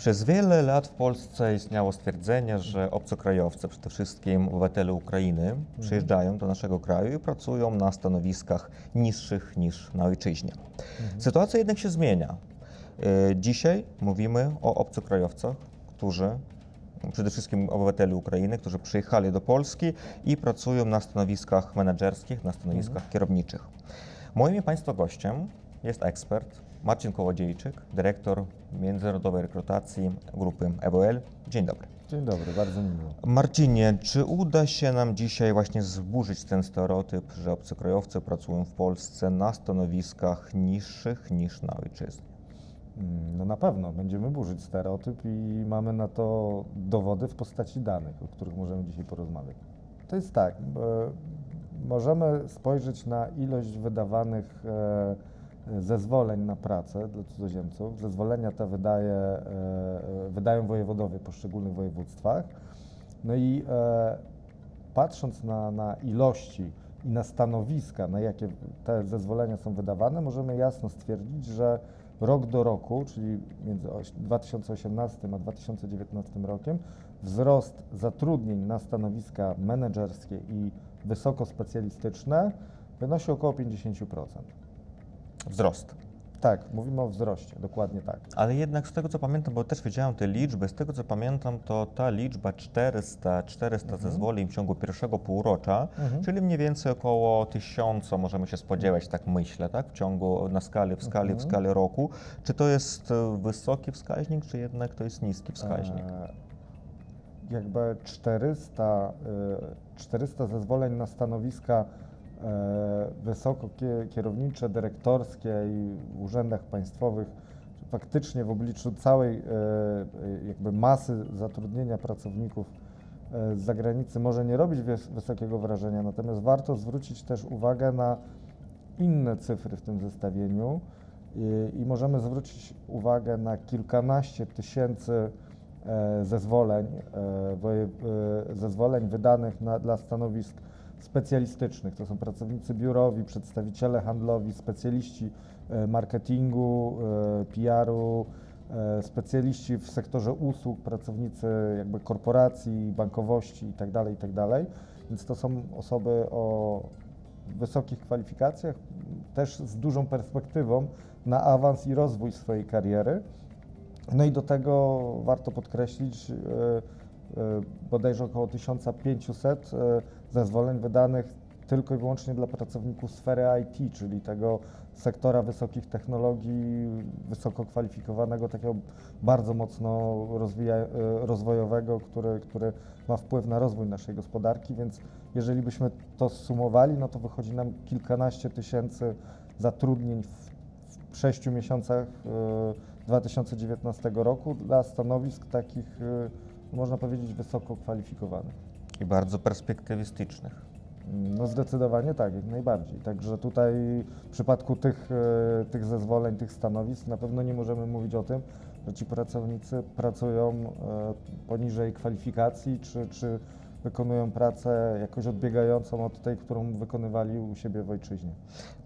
Przez wiele lat w Polsce istniało stwierdzenie, że obcokrajowcy, przede wszystkim obywatele Ukrainy, przyjeżdżają do naszego kraju i pracują na stanowiskach niższych niż na ojczyźnie. Sytuacja jednak się zmienia. E, Dzisiaj mówimy o obcokrajowcach, którzy, przede wszystkim obywateli Ukrainy, którzy przyjechali do Polski i pracują na stanowiskach menedżerskich, na stanowiskach kierowniczych. Moim Państwa gościem jest ekspert Marcin Kołodziejczyk, dyrektor międzynarodowej rekrutacji grupy EWL. Dzień dobry. Dzień dobry, bardzo mi miło. Marcinie, czy uda się nam dzisiaj właśnie zburzyć ten stereotyp, że obcokrajowcy pracują w Polsce na stanowiskach niższych niż na ojczyźnie? Mm, No na pewno będziemy burzyć stereotyp i mamy na to dowody w postaci danych, o których możemy dzisiaj porozmawiać. To jest tak, możemy spojrzeć na ilość wydawanych e, zezwoleń na pracę dla cudzoziemców. Zezwolenia te wydaje, e, e, wydają wojewodowie w poszczególnych województwach. No i patrząc na, na ilości i na stanowiska, na jakie te zezwolenia są wydawane, możemy jasno stwierdzić, że rok do roku, czyli między oś- 2018 a 2019 rokiem, wzrost zatrudnień na stanowiska menedżerskie i wysokospecjalistyczne wynosi około 50%. Wzrost. Tak, mówimy o wzroście, dokładnie tak. Ale jednak z tego co pamiętam, bo też wiedziałem te liczby, z tego co pamiętam, to ta liczba 400, 400 zezwoleń w ciągu pierwszego półrocza, Mhm. czyli mniej więcej około 1000 możemy się spodziewać, tak myślę, tak? W ciągu, na skali, w skali, w Mhm. skali roku. Czy to jest e, wysoki wskaźnik, czy jednak to jest niski wskaźnik? E, jakby 400, y, 400 zezwoleń na stanowiska e, wysoko kie- kierownicze, dyrektorskie i w urzędach państwowych faktycznie w obliczu całej e, e, jakby masy zatrudnienia pracowników e, z zagranicy może nie robić wys- wysokiego wrażenia, natomiast warto zwrócić też uwagę na inne cyfry w tym zestawieniu. I, i możemy zwrócić uwagę na kilkanaście tysięcy e, zezwoleń, e, e, zezwoleń wydanych na, dla stanowisk specjalistycznych. To są pracownicy biurowi, przedstawiciele handlowi, specjaliści e, marketingu, e, PR-u, e, specjaliści w sektorze usług, pracownicy jakby korporacji, bankowości itd., itd. Więc to są osoby o wysokich kwalifikacjach, też z dużą perspektywą na awans i rozwój swojej kariery. No i do tego warto podkreślić bodajże około 1500 e, zezwoleń wydanych tylko i wyłącznie dla pracowników sfery IT, czyli tego sektora wysokich technologii, wysoko kwalifikowanego, takiego bardzo mocno rozwija, e, rozwojowego, który, który ma wpływ na rozwój naszej gospodarki, więc jeżeli byśmy to sumowali, no to wychodzi nam kilkanaście tysięcy zatrudnień w, w miesiącach e, 2019 roku dla stanowisk takich, e, można powiedzieć, wysoko kwalifikowanych. I bardzo perspektywistycznych. No zdecydowanie tak, jak najbardziej. Także tutaj w przypadku tych, e, tych zezwoleń, tych stanowisk na pewno nie możemy mówić o tym, że ci pracownicy pracują e, poniżej kwalifikacji, czy, czy wykonują pracę jakoś odbiegającą od tej, którą wykonywali u siebie w ojczyźnie.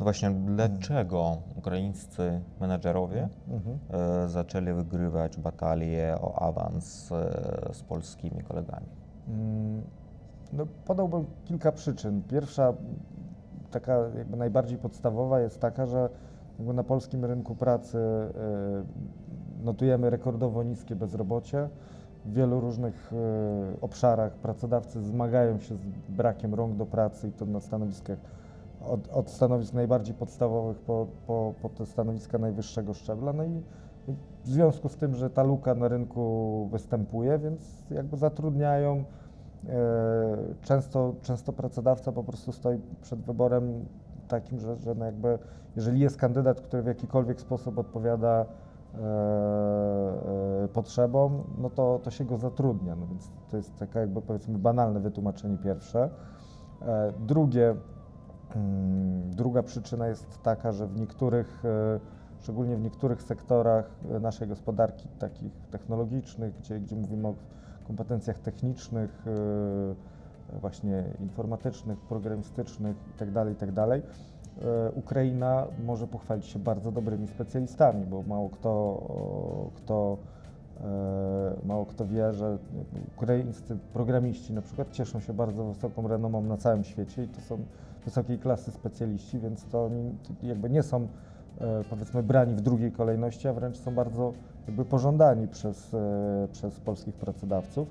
No właśnie, dlaczego ukraińscy menedżerowie Mhm. e, zaczęli wygrywać batalie o awans e, z polskimi kolegami? Mm, No, podałbym kilka przyczyn. Pierwsza, taka jakby najbardziej podstawowa jest taka, że na polskim rynku pracy y, notujemy rekordowo niskie bezrobocie. W wielu różnych y, obszarach pracodawcy zmagają się z brakiem rąk do pracy i to na stanowiskach od, od stanowisk najbardziej podstawowych po, po, po te stanowiska najwyższego szczebla. No i w związku z tym, że ta luka na rynku występuje, więc jakby zatrudniają E, Często, często pracodawca po prostu stoi przed wyborem takim, że, że no jakby, jeżeli jest kandydat, który w jakikolwiek sposób odpowiada e, e, potrzebom, no to, to się go zatrudnia. No więc to jest takie jakby powiedzmy banalne wytłumaczenie pierwsze. E, Drugie, mm, druga przyczyna jest taka, że w niektórych, e, szczególnie w niektórych sektorach e, naszej gospodarki, takich technologicznych, gdzie, gdzie mówimy o kompetencjach technicznych, e, właśnie informatycznych, programistycznych itd., itd., e, Ukraina może pochwalić się bardzo dobrymi specjalistami, bo mało kto, kto e, mało kto wie, że ukraińscy programiści na przykład cieszą się bardzo wysoką renomą na całym świecie i to są wysokiej klasy specjaliści, więc to oni jakby nie są e, powiedzmy brani w drugiej kolejności, a wręcz są bardzo jakby pożądani przez, e, przez polskich pracodawców.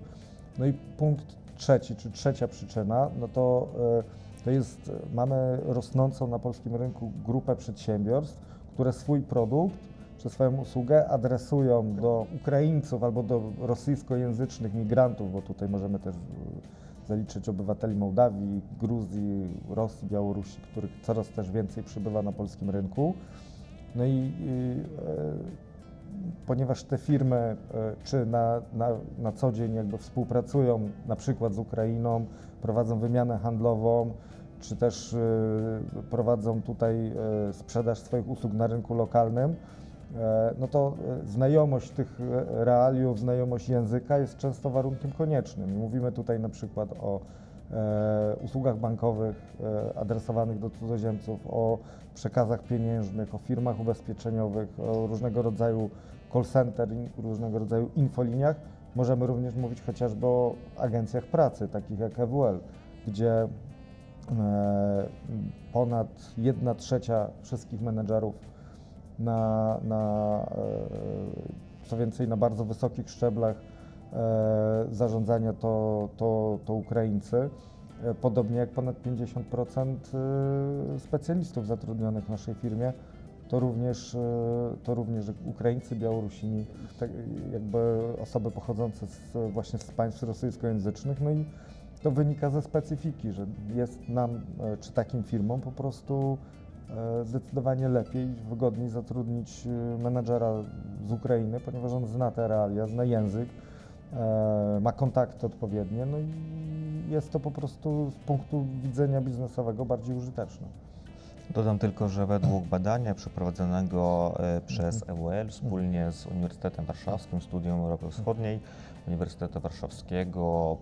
No i punkt trzeci, czy trzecia przyczyna, no to, e, to jest, e, mamy rosnącą na polskim rynku grupę przedsiębiorstw, które swój produkt czy swoją usługę adresują do Ukraińców albo do rosyjskojęzycznych migrantów, bo tutaj możemy też e, zaliczyć obywateli Mołdawii, Gruzji, Rosji, Białorusi, których coraz też więcej przybywa na polskim rynku. No i, e, ponieważ te firmy e, czy na, na, na co dzień jakby współpracują na przykład z Ukrainą, prowadzą wymianę handlową, czy też e, prowadzą tutaj e, sprzedaż swoich usług na rynku lokalnym, no to znajomość tych realiów, znajomość języka jest często warunkiem koniecznym. Mówimy tutaj na przykład o usługach bankowych e, adresowanych do cudzoziemców, o przekazach pieniężnych, o firmach ubezpieczeniowych, o różnego rodzaju call center, różnego rodzaju infoliniach. Możemy również mówić chociażby o agencjach pracy, takich jak EWL, gdzie e, ponad 1 trzecia wszystkich menedżerów na, na e, co więcej na bardzo wysokich szczeblach e, zarządzania to, to, to Ukraińcy. E, Podobnie jak ponad 50% e, specjalistów zatrudnionych w naszej firmie to również, e, to również Ukraińcy, Białorusini, tak jakby osoby pochodzące z, właśnie z państw rosyjskojęzycznych. No i to wynika ze specyfiki, że jest nam, e, czy takim firmom po prostu e, zdecydowanie lepiej, wygodniej zatrudnić e, menadżera z Ukrainy, ponieważ on zna te realia, zna język, e, ma kontakty odpowiednie, no i jest to po prostu z punktu widzenia biznesowego bardziej użyteczne. Dodam tylko, że według badania przeprowadzonego e, przez Mhm. EWL wspólnie z Uniwersytetem Warszawskim, Studium Europy Wschodniej, Uniwersytetu Warszawskiego,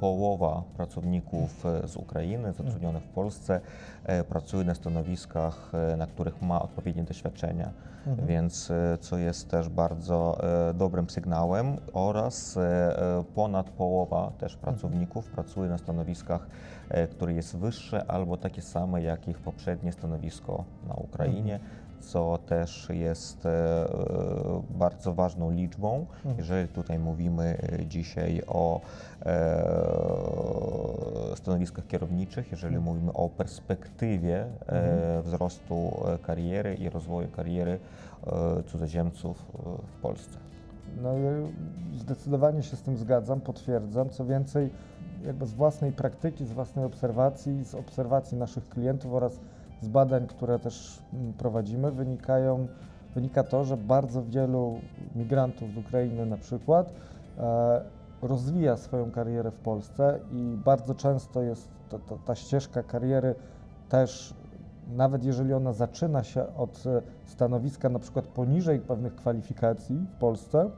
połowa pracowników e, z Ukrainy zatrudnionych w Polsce e, pracuje na stanowiskach, e, na których ma odpowiednie doświadczenia. Mhm. Więc co jest też bardzo dobrym sygnałem oraz ponad połowa też pracowników pracuje na stanowiskach, które jest wyższe albo takie same jak ich poprzednie stanowisko na Ukrainie, co też jest e, bardzo ważną liczbą, Mhm. jeżeli tutaj mówimy e, dzisiaj o e, stanowiskach kierowniczych, jeżeli Mhm. mówimy o perspektywie e, wzrostu kariery i rozwoju kariery cudzoziemców w Polsce. No zdecydowanie się z tym zgadzam, potwierdzam. Co więcej, jakby z własnej praktyki, z własnej obserwacji, z obserwacji naszych klientów oraz z badań, które też mm, prowadzimy, wynikają, wynika to, że bardzo wielu migrantów z Ukrainy na przykład e, rozwija swoją karierę w Polsce i bardzo często jest to, ta ścieżka kariery też, nawet jeżeli ona zaczyna się od e, stanowiska na przykład poniżej pewnych kwalifikacji w Polsce,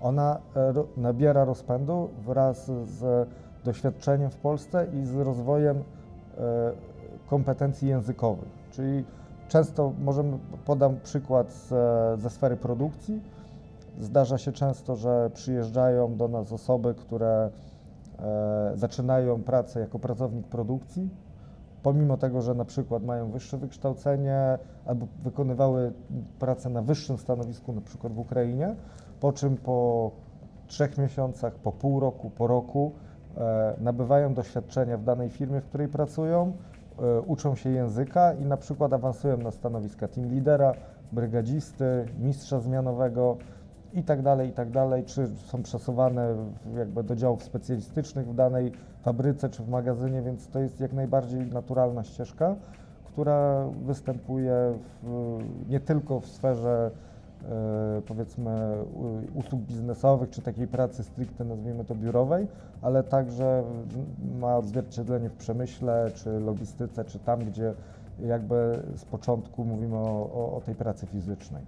ona e, nabiera rozpędu wraz z doświadczeniem w Polsce i z rozwojem kompetencji językowych. Czyli często możemy, podam przykład z, ze sfery produkcji. Zdarza się często, że przyjeżdżają do nas osoby, które e, zaczynają pracę jako pracownik produkcji, pomimo tego, że na przykład mają wyższe wykształcenie albo wykonywały pracę na wyższym stanowisku, na przykład w Ukrainie, po czym po trzech miesiącach, po pół roku, po roku e, nabywają doświadczenia w danej firmie, w której pracują, uczą się języka i na przykład awansują na stanowiska team lidera, brygadzisty, mistrza zmianowego i tak dalej, i tak dalej, czy są przesuwane jakby do działów specjalistycznych w danej fabryce czy w magazynie, więc to jest jak najbardziej naturalna ścieżka, która występuje w, nie tylko w sferze e, powiedzmy u- usług biznesowych czy takiej pracy stricte nazwijmy to biurowej, ale także ma odzwierciedlenie w przemyśle czy logistyce, czy tam, gdzie jakby z początku mówimy o, o, o tej pracy fizycznej.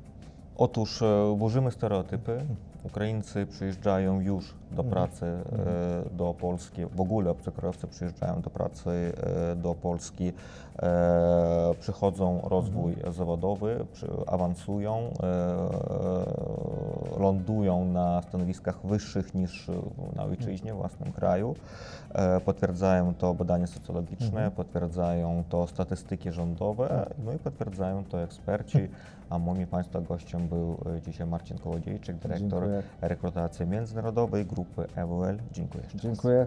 Otóż e, burzymy stereotypy. Ukraińcy przyjeżdżają już do Mhm. pracy e, do Polski. W ogóle obcokrajowcy przyjeżdżają do pracy e, do Polski, e, przychodzą rozwój Mhm. zawodowy, awansują, lądują na stanowiskach wyższych niż na ojczyźnie, w własnym kraju. Potwierdzają to badania socjologiczne, Mhm. potwierdzają to statystyki rządowe, no i potwierdzają to eksperci. A moim Państwa gościem był dzisiaj Marcin Kołodziejczyk, dyrektor. Rekrutacji międzynarodowej grupy EWL. Dziękuję. Dziękuję.